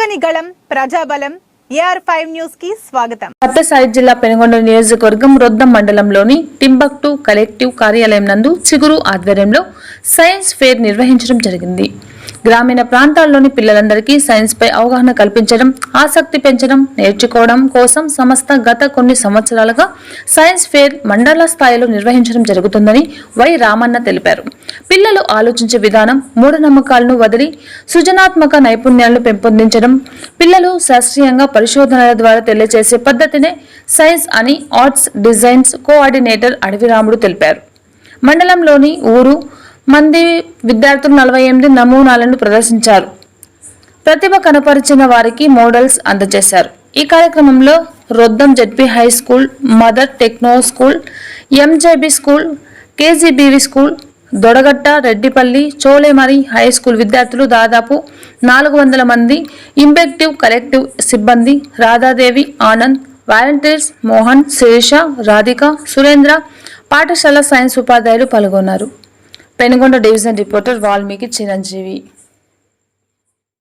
ప్రజలని ప్రజాబలం AR five న్యూస్కి స్వాగతం. సత్యసాయి జిల్లా పెనుగొండ నియోజకవర్గం రొద్దం మండలంలోని టింబక్టు కలెక్టివ్ కార్యాలయం నందు చిగురు ఆధ్వర్యంలో సైన్స్ ఫేర్ నిర్వహించడం జరిగింది. గ్రామీణ ప్రాంతాల్లోని పిల్లలందరికీ సైన్స్ పై అవగాహన కల్పించడం ఆసక్తి పెంచడం నేర్చుకోవడం కోసం సంస్థ గత కొన్ని సంవత్సరాలుగా సైన్స్ ఫేర్ మండల స్థాయిలో నిర్వహించడం జరుగుతుందని వై రామన్న తెలిపారు. పిల్లలు ఆలోచించే విధానం మూఢనమ్మకాలను వదిలి సృజనాత్మక నైపుణ్యాలను పెంపొందించడం పిల్లలు శాస్త్రీయంగా పరిశోధనల ద్వారా తెలియజేసే పద్ధతినే సైన్స్ అని ఆర్ట్స్ డిజైన్స్ కోఆర్డినేటర్ అడవిరాముడు తెలిపారు. మండలంలోని ఊరు మంది విద్యార్థులు నలభై ఎనిమిది నమూనాలను ప్రదర్శించారు. ప్రతిభ కనపరిచిన వారికి మోడల్స్ అందజేశారు. ఈ కార్యక్రమంలో Roddam ZP high school mother techno school MJB school KGBV school Dodagatta Reddipalli Cholemari high school విద్యార్థులు దాదాపు నాలుగు వందల మంది ఇంపెక్టివ్ కలెక్టివ్ సిబ్బంది రాధాదేవి ఆనంద్ వాలంటీర్స్ మోహన్ శిరీష రాధిక సురేంద్ర పాఠశాల సైన్స్ ఉపాధ్యాయులు పాల్గొన్నారు. Penukonda division reporter Valmiki Chiranjeevi